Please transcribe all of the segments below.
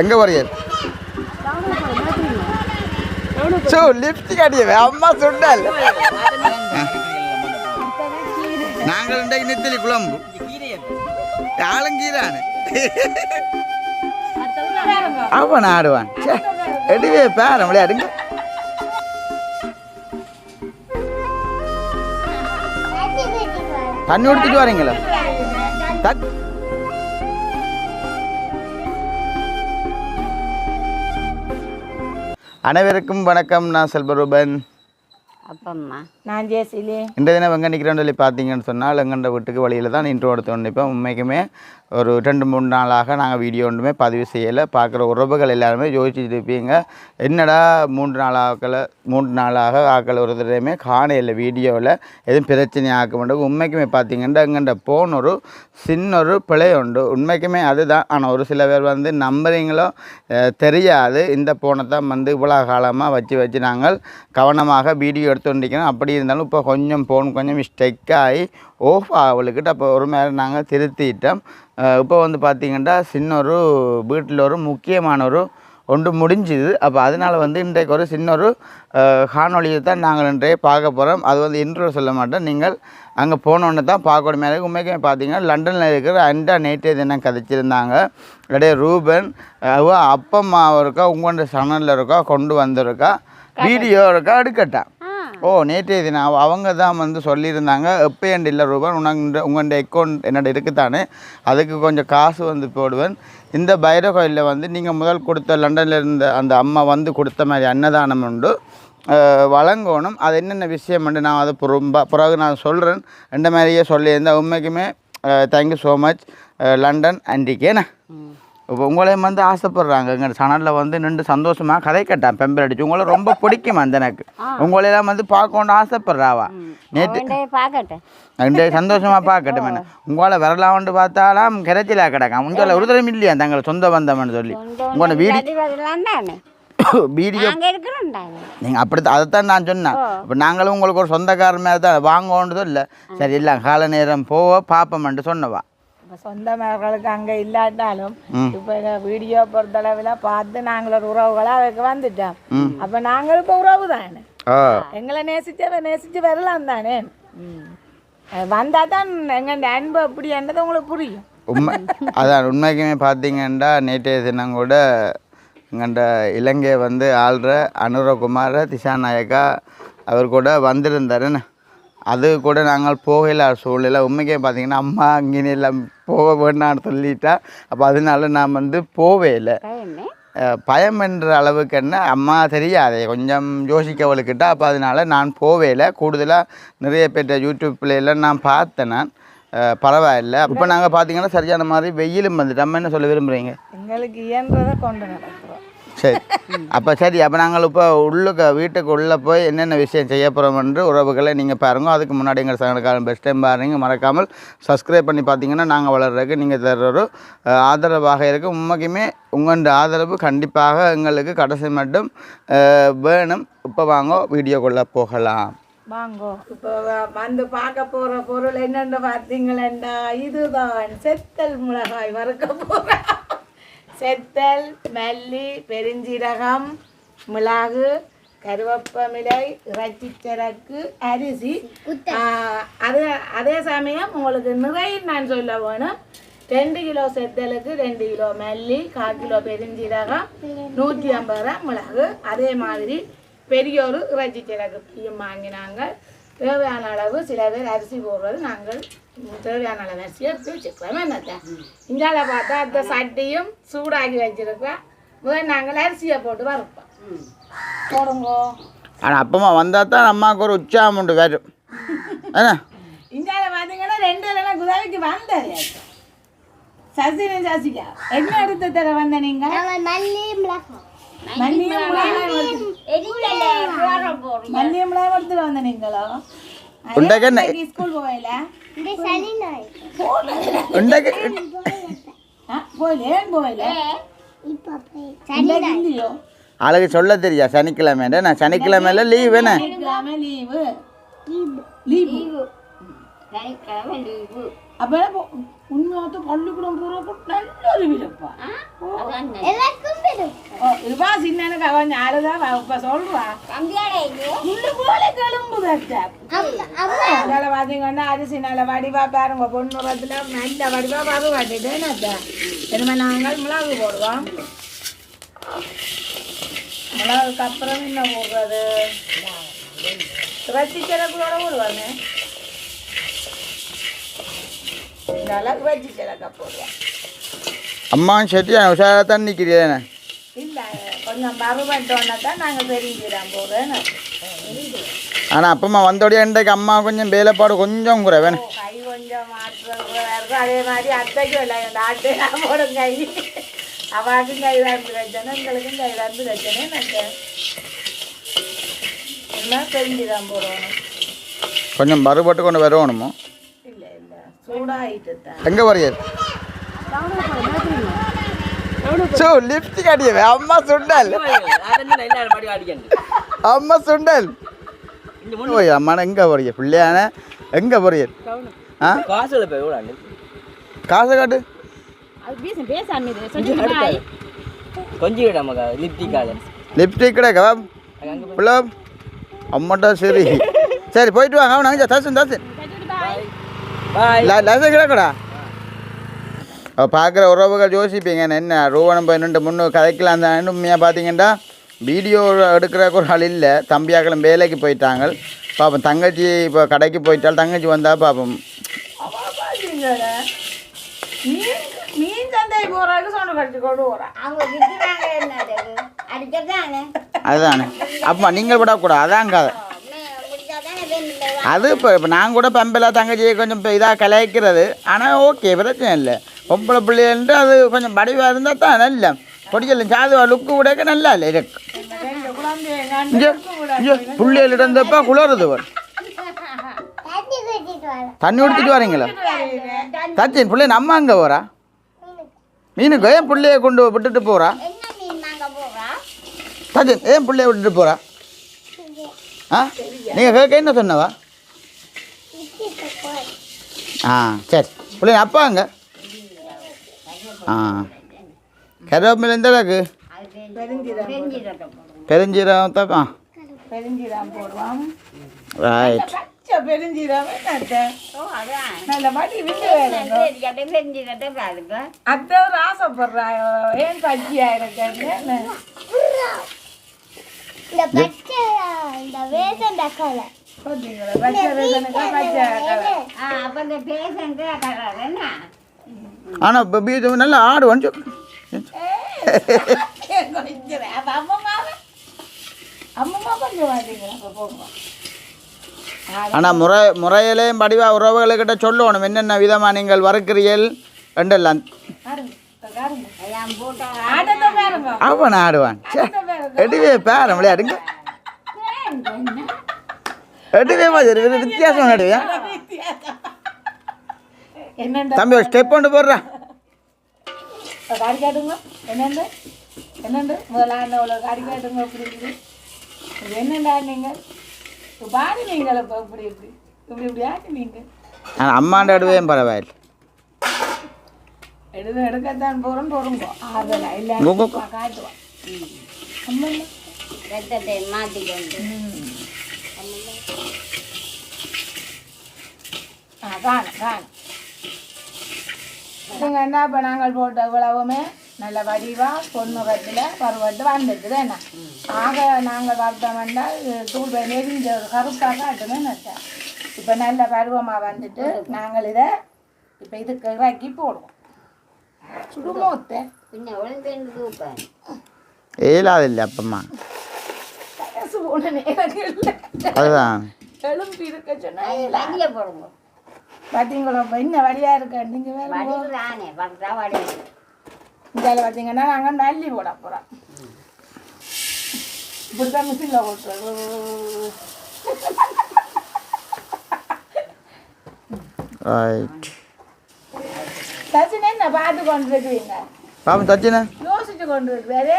எங்கே போறீங்க? So lipstick அடியவே அம்மா சொன்னால் நாங்கள் இன்றைக்கு நெத்திலி குழம்பு. ஆலங்கீரானு அவன் ஆடுவான். ச்சே, எடுவே பேர விளையாடுங்க. தண்ணி குடிச்சிட்டு வரீங்களா? தட் அனைவருக்கும் வணக்கம். நான் செல்வரூபன் அப்பம்மா. நான் இந்த தினம் எங்கே நிற்கிறோன்னு சொல்லி பார்த்தீங்கன்னு சொன்னால் எங்கண்ட வீட்டுக்கு வழியில் தான் இன்ட்ரோ எடுத்து நிற்போம் உண்மைக்குமே ஒரு ரெண்டு மூணு நாளாக நாங்கள் வீடியோ ஒன்றுமே பதிவு செய்யலை. பார்க்குற உறவுகள் எல்லாருமே யோசிச்சுட்டு இருப்பீங்க. என்னடா மூன்று நாளாக்களை மூன்று நாளாக ஆக்கள் ஒரு தடவையுமே காணையில் வீடியோவில் எதுவும் பிரச்சனை ஆக்க மாட்டோம் உண்மைக்குமே பார்த்தீங்கன்னா எங்கண்ட போன் ஒரு சின்ன ஒரு பிழை உண்டு. உண்மைக்குமே அதுதான். ஆனால் ஒரு சில பேர் வந்து நம்புறீங்களோ தெரியாது. இந்த போனை தான் வந்து இவ்வளோ காலமாக வச்சு வச்சு நாங்கள் கவனமாக வீடியோ எடுத்து கொண்டிருக்கிறோம் அப்படி இருந்தாலும் இப்போ கொஞ்சம் போன் கொஞ்சம் மிஸ்டேக் ஆகி ஓஃப் ஆகலுக்கிட்ட அப்போ ஒரு மேலே நாங்கள் திருத்திட்டோம். இப்போ வந்து பார்த்திங்கன்னா சின்ன ஒரு வீட்டில் ஒரு முக்கியமான ஒரு ஒன்று முடிஞ்சுது. அப்போ அதனால் வந்து இன்றைக்கு ஒரு சின்ன ஒரு அஹ், காணொளியை தான் நாங்கள் இன்றைய பார்க்க போகிறோம் அது வந்து இன்ட்ரோ சொல்ல மாட்டோம் நீங்கள் அங்கே போனோன்னு தான் பார்க்கணும். மேலே உண்மைக்குமே பார்த்தீங்கன்னா லண்டனில் இருக்கிற அண்டா நேற்றே தினம் கதைச்சிருந்தாங்க. அப்படியே ரூபன் அவ அப்பம்மா இருக்கா உங்களோட சனலில் இருக்கா கொண்டு வந்திருக்கா வீடியோ இருக்கா எடுக்கட்டா. ஓ நேற்றைய தினம் அவங்க தான் வந்து சொல்லியிருந்தாங்க. எப்பேண்ட் இல்லை ரூபன் உனக்கு உங்கள்கிட்ட அக்கௌண்ட் என்னோட இருக்குதானே அதுக்கு கொஞ்சம் காசு வந்து போடுவேன். இந்த பைரவ கோயிலில் வந்து நீங்கள் முதல் கொடுத்த லண்டனில் இருந்த அந்த அம்மா வந்து கொடுத்த மாதிரி அன்னதானம் உண்டு. வழங்கணும். அது என்னென்ன விஷயம் நான் அதை ரொம்ப பிறகு நான் சொல்கிறேன் ரெண்டு மாதிரியே சொல்லியிருந்தேன். உண்மைக்குமே thank you so much London அண்டிக்கேண்ணா இப்போ உங்களையும் வந்து ஆசைப்படுறாங்க. எங்கள் சேனலில் வந்து நின்று சந்தோஷமாக கதை கேட்டான் பெம்பர் அடிச்சு. உங்களை ரொம்ப பிடிக்கும் அந்த எனக்கு. உங்களையெல்லாம் வந்து பார்க்கணுன்னு ஆசைப்படுறாவா? நேற்று பார்க்கட்டும் இந்த சந்தோஷமாக பார்க்கட்டும். என்ன உங்களை வரலாம்னு பார்த்தாலாம் கிடைச்சலா கிடக்கான். உங்களை ஒரு தடவை இல்லையா தங்களை சொந்த பந்தம்னு சொல்லி? உங்களோட வீடு வீடியோ நீங்கள் அப்படி அதைத்தான் நான் சொன்னேன். இப்போ நாங்களும் உங்களுக்கு ஒரு சொந்தக்காரர் மேலே தான் வாங்கோன்றதும் இல்லை சரி இல்லை கால நேரம் போவ பார்ப்போம்ன்ட்டு சொன்னவா. இப்போ சொந்தமார்களுக்கு அங்கே இல்லாட்டாலும். இப்போ வீடியோ பொறுத்தளவில் பார்த்து நாங்கள் ஒரு உறவுகளாக அதுக்கு வந்துட்டோம். அப்போ நாங்கள் இப்போ உறவு தானே? எங்களை நேசிச்சவ நேசிச்சு வரலாம் தானே? வந்தால் தான் எங்கள் அன்பு அப்படி என்னது உங்களுக்கு புரியும். உண்மை. அதான் உண்மைக்குமே பார்த்தீங்கன்னா நேற்றைய தினம் கூட எங்கள்ட இலங்கை வந்து ஆள்ற அனுரகுமார திசாநாயக்கா அவர் கூட வந்திருந்தாருன்னு அது கூட நாங்கள் போகல சூழ்நிலை. உண்மைக்கே பார்த்தீங்கன்னா அம்மா அங்கே எல்லாம் போக வேண்டாம்னு சொல்லிட்டா. அப்போ அதனால நான் வந்து போவே இல்லை பயம் என்ற அளவுக்கு என்ன? அம்மா தெரியாதே. கொஞ்சம் யோசிக்கவளுக்கிட்ட. அப்போ அதனால நான் போவேல கூடுதலாக நிறைய பேர்ட்ட யூடியூப்ல எல்லாம் நான் பார்த்தேன் நான். பரவாயில்ல. இப்போ நாங்கள் பார்த்தீங்கன்னா சரியான மாதிரி வெயிலும் வந்துட்டு. அம்மா என்ன சொல்ல விரும்புகிறீங்க எங்களுக்கு இயன்றதை கொண்டு நடக்கிறோம் சரி. அப்போ சரி அப்போ நாங்கள் இப்போ உள்ளுக்கு வீட்டுக்கு உள்ளே போய் என்னென்ன விஷயம் செய்ய போகிறோம் என்று உறவுகளை நீங்கள் பாருங்க. அதுக்கு முன்னாடி எங்கள் சங்கடக்காலம் பெஸ்ட் டைம் பாருங்க. மறக்காமல் சப்ஸ்கிரைப் பண்ணி பார்த்தீங்கன்னா நாங்கள் வளர்றதுக்கு நீங்கள் தர்ற ஒரு ஆதரவாக இருக்கும். உண்மைக்குமே உங்களோட ஆதரவு கண்டிப்பாக எங்களுக்கு கடைசி மட்டும் வேணும். இப்போ வாங்க வீடியோக்குள்ளே போகலாம். வாங்கோ. இப்போ வந்து பார்க்க போகிற பொருள் என்னென்னு பார்த்தீங்களேண்டா இதுதான். செத்தல் மிளகாய் வறுக்க போகிறேன் செத்தல் மல்லி பெருஞ்சீரகம் மிளகு கருவேப்பமிலை இறைச்சிச்சரக்கு அரிசி. ஆஹ், அது அதே சமயம் உங்களுக்கு நிறைய நான் சொல்ல வேணும். ரெண்டு கிலோ செத்தலுக்கு ரெண்டு கிலோ மல்லி கால் கிலோ பெருஞ்சீரகம் நூற்றி ஐம்பது ரூபா மிளகு. அதே மாதிரி பெரிய ஒரு இறைச்சி சிறகுப்பையும் வாங்கினாங்க. தேவையான அளவு சில பேர் அரிசி போடுறது நாங்கள் எடுத்து வச்சுக்கலாம். என்னத்த இங்கால பார்த்தா அந்த சட்டியும் சூடாக்கி வச்சிருக்கோம் முதல் நாங்கள் அரிசியை போட்டு வறுப்போம். போடுங்கோ. ஆனால் அப்பமா வந்தால் தான் அம்மாவுக்கு ஒரு உற்சாகம் உண்டு வரும். என்ன? பார்த்தீங்கன்னா ரெண்டு இல்லைன்னா குதாவிக்கு வந்தாரு சசினு சசிகா என்ன எடுத்து தர வந்த நீங்க? மல்லியும் எடுத்துட்டு வந்த நீங்களோ? ஸ்கூல் போகல? ஆளுக்கு சொல்ல தெரியா? சனிக்கிழமை நான் சனிக்கிழமையில லீவ் என்ன சனிக்கிழமை லீவு லீவு அப்ப உண்மையாத்த பள்ளிக்கூடம் போறப்ப நல்ல ஒரு விருப்பா என்னங்க கொஞ்சம் அழுதான் இப்ப சொல்றா முள்ளு போல கிளம்பு அதனால பாத்தீங்கன்னா அரிசி நல்ல வடிவா பாருங்க பொண்ணுறத்துல நல்ல வடிவா பருவாட்டிட்டு என்னத்த நாங்கள் மிளகு போடுவோம். மிளகுக்கு அப்புறம் என்ன போடுறது? வச்சி சிறப்போட போடுவாங்க இந்த அளவுக்கு வச்சி சிறக்க போடுவோம் அம்மா செட்டியா உஷாராக தான் இல்லை கொஞ்சம் பருவட்டோன்னா தான் நாங்கள் பெருங்கிறோம் போடுறேன்னு. ஆனால் அப்பம்மா வந்தோடய இன்றைக்கு அம்மா கொஞ்சம் வேலைப்பாடு கொஞ்சம் குறை வேணும் கை கொஞ்சம் மாற்றம் இருக்கும் அதே மாதிரி அத்தைக்கும் இல்லை இந்த ஆட்டு நான் போடும் கை. அவாக்கும் கை வந்து வச்சேன்னு எங்களுக்கும் கை நினைச்சேன் எல்லாம் தெரிஞ்சுதான் போடணும் கொஞ்சம் பருப்பட்டு கொண்டு வரணுமோ இல்லை இல்லை. எங்கே வரையாது சோ லிப்ஸ்டிக் அடியவே அம்மா சுண்டல். அம்மா சுண்டல். ஓய் அம்மா எங்கே போறீங்க? பிள்ளையான எங்கே போறீங்க? ஆ? காசுல போய் விடாண்டு காசை காட்டு. கொஞ்சம் விட மகா லிப்டிக்கால லிப்ஸ்டிக் கிடைக்கவா பிள்ளை அம்மாட்டா சரி. சரி போயிட்டு வாங்க அங்கே தசன் தசன் பாய் லசன் கிடக்கூடா பார்க்குற உறவுகள் யோசிப்பீங்க என்ன ரூபா நம்ம ரெண்டு முன்னு கதைக்கலாம் தான் உண்மையாக பார்த்தீங்கன்னா வீடியோ எடுக்கிற ஒரு ஆள் இல்லை தம்பியாக்களும் வேலைக்கு போயிட்டாங்க பாப்போம் தங்கச்சி இப்போ கடைக்கு போயிட்டால் தங்கச்சி வந்தால் பார்ப்போம் அதுதானே அப்பா நீங்கள் விடக்கூடாது அதான் கதை அது இப்போ இப்போ நான் கூட பம்பில் தங்கச்சியை கொஞ்சம் இப்போ இதாக கலாய்க்கிறது. ஆனால் ஓகே பிரச்சனை இல்லை. பொம்பளை பிள்ளைன்ட்டு அது கொஞ்சம் படிவாக இருந்தால் தான் நல்ல. பொடிக்கல சாதுவா லுக்கு கூட நல்லா இல்லை இருக்கு பிள்ளைகள் இருந்தப்போ குளருது தண்ணி குடிச்சிட்டு வரீங்களா? தச்சின் பிள்ளை நம்ம அங்கே போகிறா மீனுக்கு ஏன் பிள்ளைய கொண்டு விட்டுட்டு போகிறா தச்சின் ஏன் பிள்ளைய விட்டுட்டு போகிறா ஆ? நீங்கள் கேட்க என்ன சொன்னவா? ஆ சரி. பிள்ளை அப்பா அங்கே? ஆ. கருவேப்பிலை எந்த அளவுக்கு? பெருஞ்சீரகம் பெருஞ்சீரகம் தான். ஆ. பெருஞ்சீரம் போடுவோம் ரைட் அத்தை ஒரு ஆசைப்படுறாயோ ஏன் பச்சையா இந்த பச்சை இந்த வேசண்ட கலை பார்த்தீங்களா பச்சை ரசனுக்கு பச்சை கலர் ஆ அப்போ இந்த பேசண்ட் கலர் என்ன ஆனால் முறை முறையிலையும் படிவாக உறவுகளுக்கிட்ட சொல்லணும். என்னென்ன விதமாக நீங்கள் வறுக்கிறீர்கள்? பாருங்க அவன் ஆடுவான். ச்சே, எடுவே பேரம் விளையாடுங்க. எடுவே மாதிரி இது வித்தியாசம் நடுவேன் என்னண்டா? தம்பி ஒரு ஸ்டெப் கொண்டு போடுறான் காடி காட்டுங்க. என்னண்டு? என்னண்டு? முதலான அவ்வளோ காடி காட்டுங்க இப்படி இப்படி. இது என்னண்டா நீங்கள் இப்போ பாடி நீங்கள் இப்போ இப்படி இப்படி. இப்படி இப்படி ஆட்டி நீங்கள் ஆனால் அம்மாண்ட அடுவேயும் பரவாயில்லை. எடுத்து எடுக்கத்தான் போகிறோம் போகிறோம் ஆகலை இல்லை. காட்டுவான் அம்மா ரத்தத்தை மாற்றிக்கொண்டு காணும் காணும் இதுங்க என்ன இப்போ நாங்கள் போட்ட இவ்வளவுமே நல்ல வடிவாக பொண்ணுகத்தில் பருவட்டு வந்துட்டுது என்ன? ஆக நாங்கள் வறுத்தோம் என்றால் தூள் நெறிஞ்ச ஒரு கருப்பாக காட்டுமே நட்டேன் இப்போ நல்ல பருவமாக வந்துட்டு நாங்கள் இதை இப்போ இதுக்கு இறக்கி போடுவோம். சுடுமோத்தை. ஏலாதில்லை அப்பம்மா அதுதான் எலும்பி இருக்க வண்டியை போடுங்க பார்த்தீங்களா என்ன வழியாக இருக்க? நீங்கள் வேறு இதில் பார்த்தீங்கன்னா நாங்கள் மல்லி போட போகிறோம் இப்படி தான் மிஷினில் சச்சின் என்ன பார்த்து கொண்டு இருக்கிறீங்க பாப்பா தச்சினா யோசிச்சு கொண்டு இருக்கிறாரு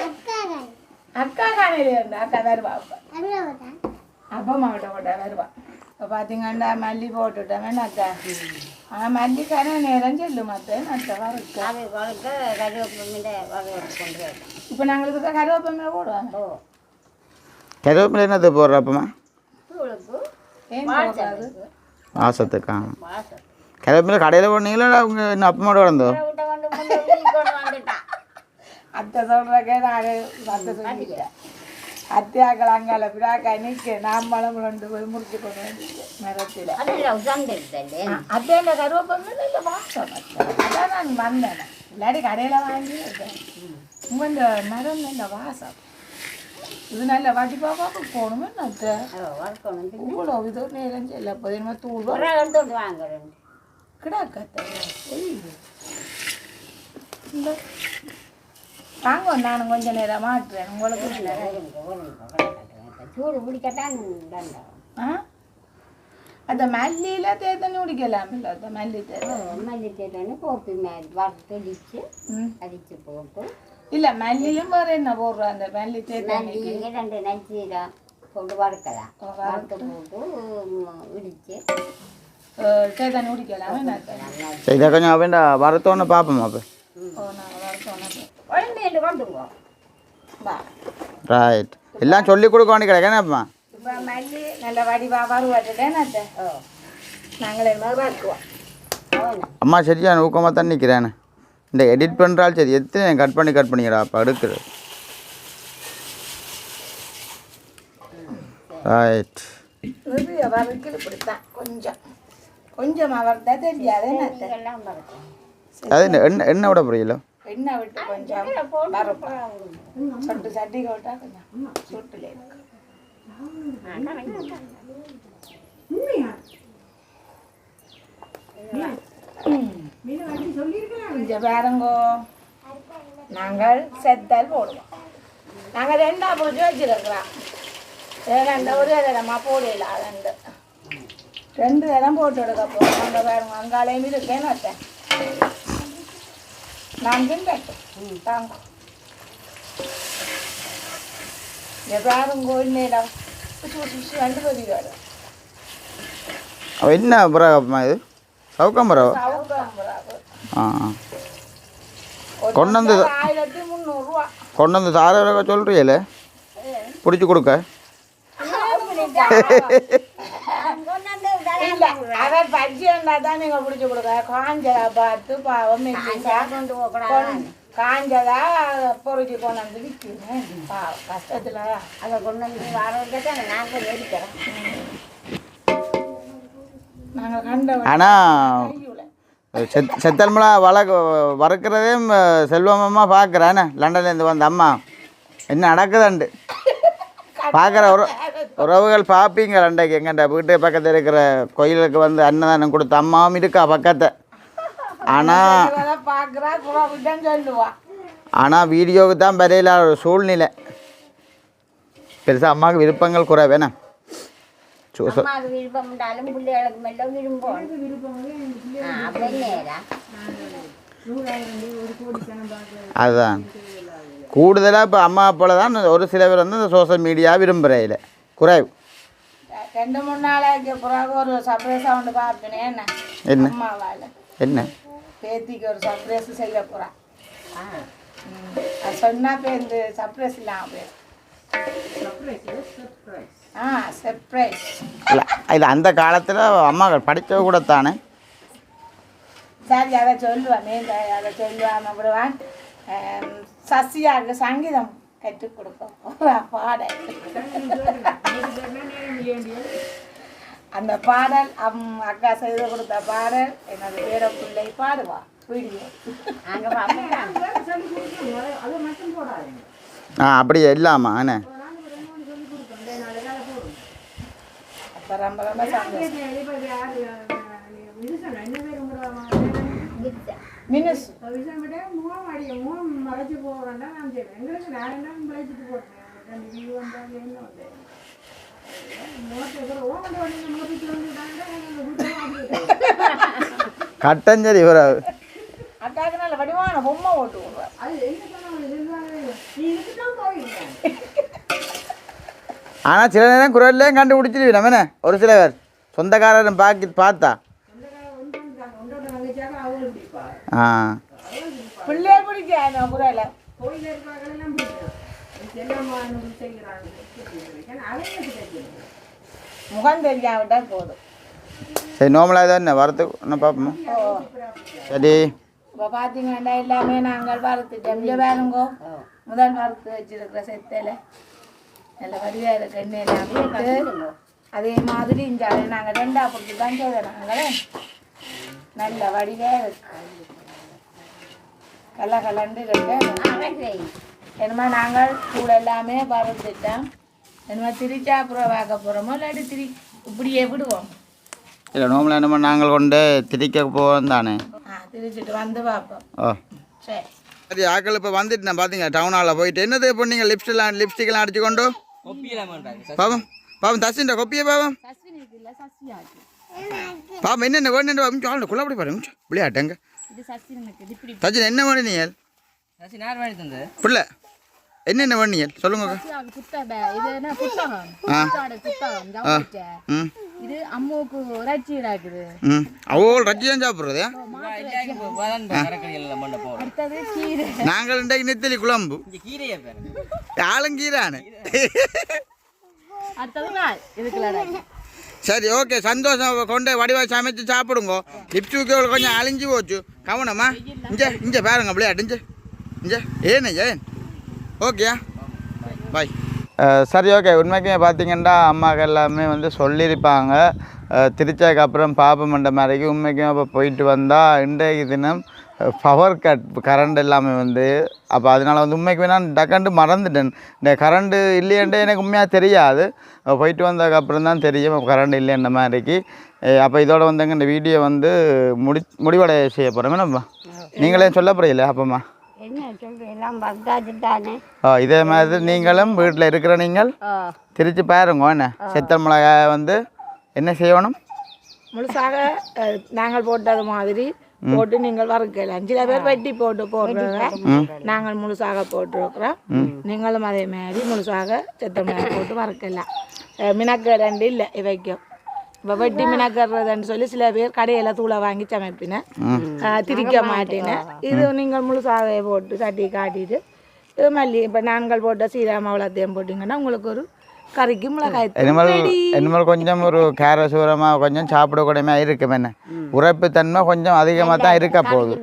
அக்கா காணையில் இருந்தா அக்கா வருவா அப்போ. அப்பா மாவட்ட போட்டா வருவா. இப்போ பார்த்தீங்கன்னா மல்லி போட்டுட்டோமே அக்கா ஆனால் மல்லி கரை நேரம் செல்லும் அத்தை அத்தை வருக்கு அது கொடுக்க கருவேப்பிலை கொண்டு இப்போ நாங்கள் இதுக்கு கருவேப்பமே போடுவாங்க ஓ கருவேப்பிலை என்னது போடுறப்பமா வாசம் கருவேப்பிலை கடையில் போனீங்களா அவங்க இன்னும் அப்பமோட கிடந்தோ விட்ட கொண்டு முன்னே வீ கொண்டு வந்துட்டான் அத்தை சொல்கிறக்கே நாங்கள் அத்தை சொல்லிட்டேன் அத்தியாக்கள் அங்கால பிராக்கா நிற்க நாமளும் ரெண்டு போய் முறிச்சு கொண்டு மரத்தில் அதில் உட்காந்துருத்தல்லே அத்தேண்ட கருவேப்பமே இல்லை வாசம். அதான் நான் வந்தேன் இல்லாட்டி கடையில் வாங்கி உங்கள் இந்த மரம் நல்ல வாசம் இது நல்ல வட்டி பாப்பாக்கு போகணுமே வறுக்கணும் இவ்வளோ இது நேரம் செல்ல பதினமா தூள் வாங்குறேன் கிடாக்கத்தை வாங்க நானும் கொஞ்ச நேரம் மாட்டுறேன் உங்களுக்கு சூடு ஆ? அந்த மல்லியில் தேத்தண்ணி குடிக்கலாம் இல்லை அந்த மல்லி தேவை மல்லி தேட்டன்னு போட்டு வறுத்து அடிச்சு அடிச்சு போட்டு. இல்லை மல்லியும் வேறு என்ன போடுறோம் அந்த மல்லி மல்லி ரெண்டு நஞ்சீரம் போட்டு வறுக்கலாம். வறுத்து. போட்டு இடிச்சு. தேத்தண்ணி குடிக்கலாம். என்ன? சரி இதை கொஞ்சம் வேண்டா வரத்தோன்னு பார்ப்போம் அப்போ ஓ நாங்கள் வரத்தோன்னு கொண்டுங்க ரைட் எல்லாம் சொல்லி கொடுக்க வேண்டி கிடைக்கணப்பா இப்போ மல்லி நல்ல வடிவா நாங்களே அம்மா சரியா ஊக்கமாக தான் நிற்கிறேன் இந்த எடிட் பண்ணுறாள் சரி எத்தனை கட் பண்ணி கட் பண்ணிக்கிறா அப்போ? எடுக்குது ரைட் கொஞ்சம். கொஞ்சம் வறுத்தா தெரியாது. என்ன அது என்ன எண்ணெய் விட புரியல எண்ணெய் விட்டு கொஞ்சம் சொட்டு சட்டி விட்டா கொஞ்சம் சுட்டுல இருக்கு. இங்க பாருங்கோ. நாங்கள் செத்தல் போடுவோம். நாங்கள் ரெண்டா பிடிச்சி வச்சிருக்கிறோம் ரெண்டு ஒரு இடமா போடல ரெண்டு. ரெண்டு இடம் போட்டு எடுக்க போகிறோம் அங்கே பாருங்க அங்காலையும் இருக்கேன்னு வச்சேன். நான் திண்டட்டும் தாங்க இங்க பாருங்கோ இன்னேடம் பிடிச்சி பிடிச்சி ரெண்டு பதிவு வரும் அவள் என்ன புறாப்பா இது சவுக்கம் புறாவா சவுக்கம் புறாவு. ஆ கொண்டு வந்து ஆயிரத்தி முந்நூறுரூவா கொண்டு வந்து தார சொல்கிறீங்களே பிடிச்சி கொடுக்க பஜ்ஜி இருந்தா தான் நீங்க பிடிச்சி கொடுக்க காஞ்சதா பார்த்து பாவம் கொண்டு போகக்கூடாது காஞ்சதா பொறுக்கி கொண்டு வந்து பாவம் கஷ்டத்துல அதை கொண்டு வந்து நாங்கள் எடுக்கிறோம் கண்ட ஆனால் செத் செத்தல்மலா வளர்க்க வறுக்கிறதே செல்வமம்மா பார்க்குறானே லண்டன்லேருந்து வந்த அம்மா. என்ன நடக்குதுண்டு? பார்க்குற உற உறவுகள் பார்ப்பீங்க அண்டைக்கு எங்கண்ட வீட்டு பக்கத்தில் இருக்கிற கோயிலுக்கு வந்து அன்னதானம் கொடுத்த அம்மாவும் இருக்கா பக்கத்தை. ஆனால் ஆனால் வீடியோவுக்கு தான் வரையில ஒரு சூழ்நிலை. பெருசாக அம்மாவுக்கு விருப்பங்கள் அப்ப நேரா அதுதான். கூடுதலாக இப்போ அம்மா போல தான் ஒரு சில பேர் வந்து இந்த சோஷியல் மீடியா விரும்புகிறதில்ல குறைவு. ரெண்டு மூணு நாளைக்கு பிறகு ஒரு சர்ப்ரைஸ் ஒன்று பார்ப்பேனே என்ன? என்ன? அம்மாவால் என்ன? பேத்திக்கு ஒரு சர்ப்ரைஸ் செய்ய. அது சொன்னா பேருந்து சர்ப்ரைஸ் இல்லாம போயிடும் ஆ சர்ப்ரைஸ் இல்லை இது அந்த காலத்தில் அம்மாக்கள் படித்தவ கூட தானே. சரி அதை சொல்லுவான் நீங்க அதை சொல்லுவான் விடுவான் சசியாவுக்கு சங்கீதம் கற்றுக் கொடுப்போம் ஒரு பாடல். அந்த பாடல் அம் அக்கா செய்து கொடுத்த பாடல் எனது பேர பிள்ளை பாடுவா. வீடியோ. ஆ அப்படி இல்லாமா என்ன அப்போ ரொம்ப ரொம்ப சந்தோஷம். மினிஸ் கட்டஞ்சரி இவர். அக்காவுக்கு நல்ல வடிவான பொம்மை ஓட்டு விடுவார் ஆனால் சில நேரம் குரல்லையும் கண்டுபிடிச்சிருவீங்க என்ன? ஒரு சில பேர். சொந்தக்காரன் பாக்கி பார்த்தா. ஆ. முகம் தெரியாவிட்டா போதும். சரி நார்மலாக தான் என்ன வரத்துக்கு என்ன பார்ப்போமா? சரி. இப்போ பார்த்தீங்கன்னா எல்லாமே நாங்கள் வறுத்துட்டோம் இங்கே பாருங்கோ. முதல் வறுத்து வச்சிருக்கிற செத்தையில் நல்ல வடிவாக இருக்கு எண்ணெயில் போட்டு அதே மாதிரி இந்த நாங்கள் ரெண்டா பிடிச்சி தான் செய்தோம் நாங்களே நல்ல வடிவாக இருக்கு. கல்ல கலண்டு இருக்கு. என்னமா நாங்கள் கூட எல்லாமே வறுத்துட்டோம் என்னமா திரிச்சா அப்புறம் பார்க்க போகிறோமோ இல்லாட்டி திரி இப்படியே விடுவோம்? இல்லை நார்மலாக என்னமோ நாங்கள் கொண்டு திரிக்க போவோம் தானே? ஆ திரிச்சிட்டு வந்து பார்ப்போம். ஓ. சரி. சரி ஆக்கள் இப்போ வந்துட்டு நான் பார்த்தீங்க டவுன் ஹாலில் போயிட்டு என்னது பண்ணீங்க லிப்ஸ்டிக்லாம் லிப்ஸ்டிக்லாம் அடிச்சு கொண்டு பாவம் பாவம் தசின்ற கொப்பியே பாவம். பாவம் என்னென்ன வேணும் அப்படின்னு சொல்லு குள்ளப்படி பாருங்க விளையாட்டுங்க. என்ன வேணும் நீங்கள் சசி நேரம் வாங்கி தந்தது? பிள்ளை என்னென்ன வேணும் சொல்லுங்க. இது அம்மாவுக்கு இருக்குது சாப்பிட்றது. கீரை. நாங்கள் இன்றைக்கு நெத்தலி குழம்பு. அடுத்தது இதுக்குள்ள சரி ஓகே சந்தோஷம். கொண்டு வடிவாய் சமைச்சு சாப்பிடுங்க. லிப்ஸ்டிக்கு கொஞ்சம் அழிஞ்சு போச்சு. கவனமா? இஞ்ச இங்கே பாருங்க அப்படியே இஞ்ச இங்கே. ஏன் ஏன்? ஓகேயா பாய் சரி ஓகே உண்மைக்குமே பார்த்தீங்கன்னா அம்மாவுக்கு எல்லாமே வந்து சொல்லியிருப்பாங்க. திருச்சாக்கு அப்புறம் பாப்பமண்டம் வரைக்கும் உண்மைக்குமே அப்போ போயிட்டு வந்தால் இன்றைய தினம் பவர் கட் கரண்ட் எல்லாமே வந்து அப்போ அதனால் வந்து உண்மைக்குமே நான் டக்கண்டு மறந்துட்டேன். இந்த கரண்ட்டு இல்லையன்ட்டு எனக்கு உண்மையாக தெரியாது. போயிட்டு வந்ததுக்கப்புறம் தான் தெரியும் கரண்ட் இல்லைன்ற மாதிரிக்கு. அப்போ இதோட வந்துங்க இந்த வீடியோ வந்து முடி முடிவடைய செய்ய போகிறோம் நம்ம நீங்களே சொல்ல போகிறீங்களே அப்பம்மா இதே மாதிரி நீங்களும் வீட்டில் இருக்கிற நீங்கள் திருச்சி பாருங்க என்ன? செத்தல் மிளகாய் வந்து என்ன செய்யணும்? முழுசாக நாங்கள் போட்டது மாதிரி போட்டு நீங்கள் வறுக்கலாம் சில பேர் வெட்டி போட்டு போடுறாங்க நாங்கள் முழுசாக போட்டிருக்கிறோம். நீங்களும் அதே மாதிரி முழுசாக செத்த மிளகாய் போட்டு வறுக்கலாம் அஹ், மினக்கரண்டு இல்லை இவைக்கும். இப்போ வெட்டி மினக்கறதுன்னு சொல்லி சில பேர் கடையில் தூளை வாங்கி சமைப்பினேன். திரிக்க மாட்டேனேன் இது நீங்கள் முழுசாக போட்டு சட்டி காட்டிட்டு மல்லி இப்போ நாங்கள் போட்ட சீரகம் அவ்வளோத்தையும் போட்டிங்கன்னா உங்களுக்கு ஒரு கறிக்கு மிளகாய். இனிமேல் கொஞ்சம் ஒரு கேர சூரமாக கொஞ்சம் சாப்பிடக்கூடியமாக இருக்கும் என்ன உரைப்பு தன்மை கொஞ்சம் அதிகமாக தான் இருக்க போகுது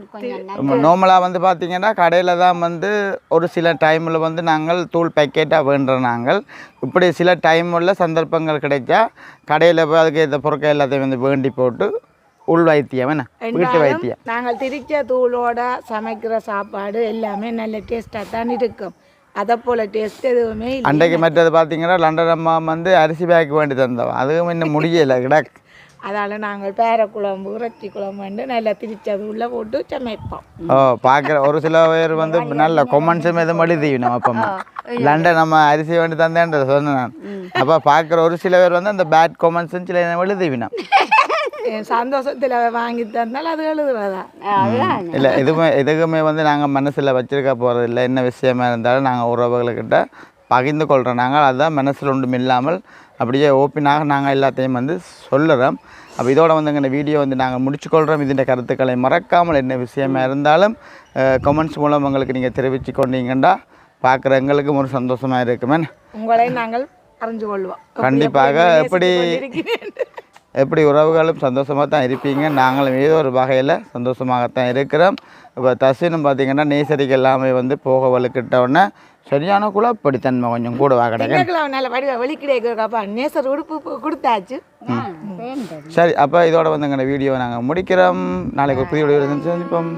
நார்மலாக வந்து பார்த்தீங்கன்னா கடையில் தான் வந்து ஒரு சில டைமில் வந்து நாங்கள் தூள் பேக்கெட்டாக வேண்டுறோம் நாங்கள் இப்படி சில டைமில் சந்தர்ப்பங்கள் கிடைச்சா கடையில் போய் அதுக்கு இந்த பொருட்கள் எல்லாத்தையும் வந்து வேண்டி போட்டு உள் வைத்தியம் என்ன வீட்டு வைத்தியம் நாங்கள் திரிச்ச தூளோட சமைக்கிற சாப்பாடு எல்லாமே நல்ல டேஸ்டாக தான் இருக்கும் அதை போல் டேஸ்ட் எதுவுமே இல்லை அன்றைக்கு மற்றது பார்த்தீங்கன்னா லண்டன் அம்மா வந்து அரிசி பேக் வேண்டி தந்தோம் அதுவும் இன்னும் முடியலை கிடக். அதால் நாங்கள் பேர குழம்பு இறைச்சி குழம்புண்டு நல்லா திரிச்ச தூளில் போட்டு சமைப்போம். ஓ பார்க்குற ஒரு சில பேர் வந்து நல்ல கொமெண்ட்ஸும் எதுவும் எழுதி நம்ம அப்போ லண்டன் நம்ம அரிசி வேண்டி தந்தேன்ற சொன்னேன் நான். அப்போ பார்க்குற ஒரு சில பேர் வந்து அந்த பேட் கொமெண்ட்ஸும் சில எழுதிவினோம் என் சந்தோஷத்தில் வாங்கி தந்தால் அது எழுதுறதா இல்லை எதுவுமே எதுக்குமே வந்து நாங்கள் மனசில் வச்சிருக்க போகிறது இல்லை என்ன விஷயமா இருந்தாலும் நாங்கள் உறவுகள்கிட்ட பகிர்ந்து கொள்கிறோம் நாங்கள் அதுதான் மனசில் ஒன்றும் இல்லாமல் அப்படியே ஓப்பனாக நாங்கள் எல்லாத்தையும் வந்து சொல்லுறோம் அப்போ இதோட வந்து இந்த வீடியோ வந்து நாங்கள் முடிச்சுக்கொள்கிறோம் இதன் கருத்துக்களை மறக்காமல் என்ன விஷயமா இருந்தாலும் கமெண்ட்ஸ் மூலம் உங்களுக்கு நீங்கள் தெரிவித்து கொண்டீங்கன்னா பார்க்குற எங்களுக்கும் ஒரு சந்தோஷமாக இருக்குமே உங்களை நாங்கள் அறிஞ்சு கொள்வோம் கண்டிப்பாக எப்படி எப்படி உறவுகளும் சந்தோஷமாக தான் இருப்பீங்க? நாங்களும் ஏதோ ஒரு வகையில் சந்தோஷமாகத்தான் இருக்கிறோம். இப்போ தசினும் பார்த்தீங்கன்னா நேசரிக்கு எல்லாமே வந்து போக வலுக்கிட்டவுடனே சரியான குழப்படித்தன்மை கொஞ்சம் கூட கிடக்கு திங்கக்கிழமை நல்ல வடிவ வெளிக்கிடைக்கப்பா நேசர் உடுப்பு கு- கொடுத்தாச்சு. சரி அப்போ இதோட வந்து எங்கள் வீடியோவை நாங்கள் முடிக்கிறோம். நாளைக்கு ஒரு புதிய வீடியோ சந்திப்போம்.